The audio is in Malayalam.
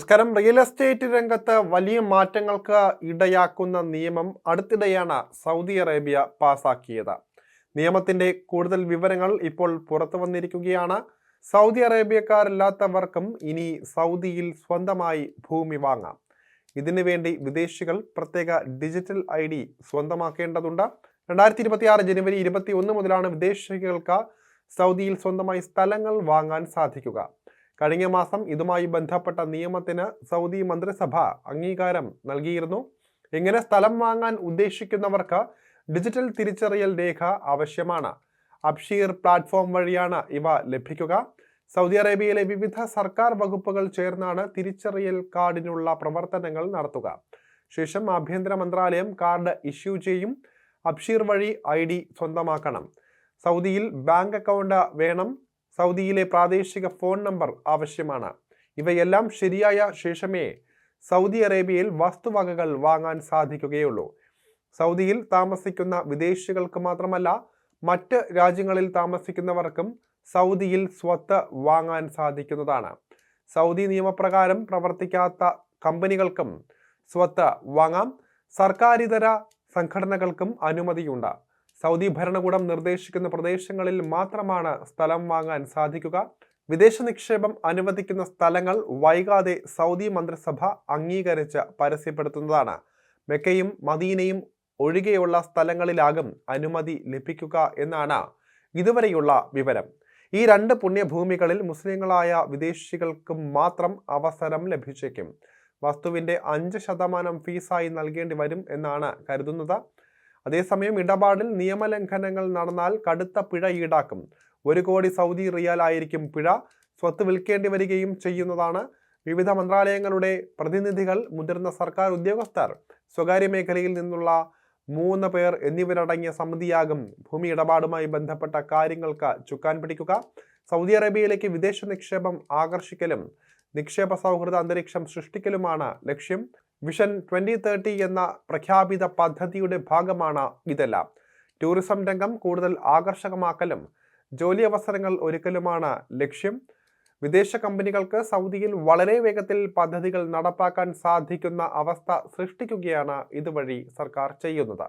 നമസ്കാരം. റിയൽ എസ്റ്റേറ്റ് രംഗത്ത് വലിയ മാറ്റങ്ങൾക്ക് ഇടയാക്കുന്ന നിയമം അടുത്തിടെയാണ് സൗദി അറേബ്യ പാസാക്കിയത്. നിയമത്തിന്റെ കൂടുതൽ വിവരങ്ങൾ ഇപ്പോൾ പുറത്തു വന്നിരിക്കുകയാണ്. സൗദി അറേബ്യക്കാരല്ലാത്തവർക്കും ഇനി സൗദിയിൽ സ്വന്തമായി ഭൂമി വാങ്ങാം. ഇതിനു വേണ്ടി വിദേശികൾ പ്രത്യേക ഡിജിറ്റൽ ഐ ഡി സ്വന്തമാക്കേണ്ടതുണ്ട്. രണ്ടായിരത്തി ഇരുപത്തി ആറ് ജനുവരി ഇരുപത്തി ഒന്ന് മുതലാണ് വിദേശികൾക്ക് സൗദിയിൽ സ്വന്തമായി സ്ഥലങ്ങൾ വാങ്ങാൻ സാധിക്കുക. കഴിഞ്ഞ മാസം ഇതുമായി ബന്ധപ്പെട്ട നിയമത്തിന് സൗദി മന്ത്രിസഭ അംഗീകാരം നൽകിയിരുന്നു. ഇങ്ങനെ സ്ഥലം വാങ്ങാൻ ഉദ്ദേശിക്കുന്നവർക്ക് ഡിജിറ്റൽ തിരിച്ചറിയൽ രേഖ ആവശ്യമാണ്. അബ്ഷീർ പ്ലാറ്റ്ഫോം വഴിയാണ് ഇവ ലഭിക്കുക. സൗദി അറേബ്യയിലെ വിവിധ സർക്കാർ വകുപ്പുകൾ ചേർന്നാണ് തിരിച്ചറിയൽ കാർഡിനുള്ള പ്രവർത്തനങ്ങൾ നടത്തുക. ശേഷം ആഭ്യന്തര മന്ത്രാലയം കാർഡ് ഇഷ്യൂ ചെയ്യും. അബ്ഷീർ വഴി ഐ സ്വന്തമാക്കണം. സൗദിയിൽ ബാങ്ക് അക്കൗണ്ട് വേണം. സൗദിയിലെ പ്രാദേശിക ഫോൺ നമ്പർ ആവശ്യമാണ്. ഇവയെല്ലാം ശരിയായ ശേഷമേ സൗദി അറേബ്യയിൽ വസ്തുവകകൾ വാങ്ങാൻ സാധിക്കുകയുള്ളൂ. സൗദിയിൽ താമസിക്കുന്ന വിദേശികൾക്ക് മാത്രമല്ല മറ്റ് രാജ്യങ്ങളിൽ താമസിക്കുന്നവർക്കും സൗദിയിൽ സ്വത്ത് വാങ്ങാൻ സാധിക്കുന്നതാണ്. സൗദി നിയമപ്രകാരം പ്രവർത്തിക്കാത്ത കമ്പനികൾക്കും സ്വത്ത് വാങ്ങാം. സർക്കാരിതര സംഘടനകൾക്കും അനുമതിയുണ്ട്. സൗദി ഭരണകൂടം നിർദ്ദേശിക്കുന്ന പ്രദേശങ്ങളിൽ മാത്രമാണ് സ്ഥലം വാങ്ങാൻ സാധിക്കുക. വിദേശ നിക്ഷേപം അനുവദിക്കുന്ന സ്ഥലങ്ങൾ വൈകാതെ സൗദി മന്ത്രിസഭ അംഗീകരിച്ച് പരസ്യപ്പെടുത്തുന്നതാണ്. മെക്കയും മദീനയും ഒഴികെയുള്ള സ്ഥലങ്ങളിലാകും അനുമതി ലഭിക്കുക എന്നാണ് ഇതുവരെയുള്ള വിവരം. ഈ രണ്ട് പുണ്യഭൂമികളിൽ മുസ്ലിങ്ങളായ വിദേശികൾക്ക് മാത്രം അവസരം ലഭിച്ചേക്കും. വസ്തുവിന്റെ അഞ്ച് ശതമാനം ഫീസായി നൽകേണ്ടി വരും എന്നാണ് കരുതുന്നത്. അതേസമയം ഇടപാടിൽ നിയമലംഘനങ്ങൾ നടന്നാൽ കടുത്ത പിഴ ഈടാക്കും. ഒരു കോടി സൗദി റിയാൽ ആയിരിക്കും പിഴ. സ്വത്ത് വിൽക്കേണ്ടി വരികയും ചെയ്യുന്നതാണ്. വിവിധ മന്ത്രാലയങ്ങളുടെ പ്രതിനിധികൾ മുതിർന്ന സർക്കാർ ഉദ്യോഗസ്ഥർ. സ്വകാര്യ മേഖലയിൽ നിന്നുള്ള മൂന്ന് പേർ എന്നിവരടങ്ങിയ സമിതിയാകും ഭൂമി ഇടപാടുമായി ബന്ധപ്പെട്ട കാര്യങ്ങൾക്ക് ചുക്കാൻ പിടിക്കുക. സൗദി അറേബ്യയിലേക്ക് വിദേശ നിക്ഷേപം ആകർഷിക്കലും നിക്ഷേപ സൗഹൃദ അന്തരീക്ഷം സൃഷ്ടിക്കലുമാണ് ലക്ഷ്യം. വിഷൻ ട്വന്റി തേർട്ടി എന്ന പ്രഖ്യാപിത പദ്ധതിയുടെ ഭാഗമാണ് ഇതെല്ലാം. ടൂറിസം രംഗം കൂടുതൽ ആകർഷകമാക്കലും ജോലി അവസരങ്ങൾ ഒരുക്കലുമാണ് ലക്ഷ്യം. വിദേശ കമ്പനികൾക്ക് സൗദിയിൽ വളരെ വേഗത്തിൽ പദ്ധതികൾ നടപ്പാക്കാൻ സാധിക്കുന്ന അവസ്ഥ സൃഷ്ടിക്കുകയാണ് ഇതുവഴി സർക്കാർ ചെയ്യുന്നത്.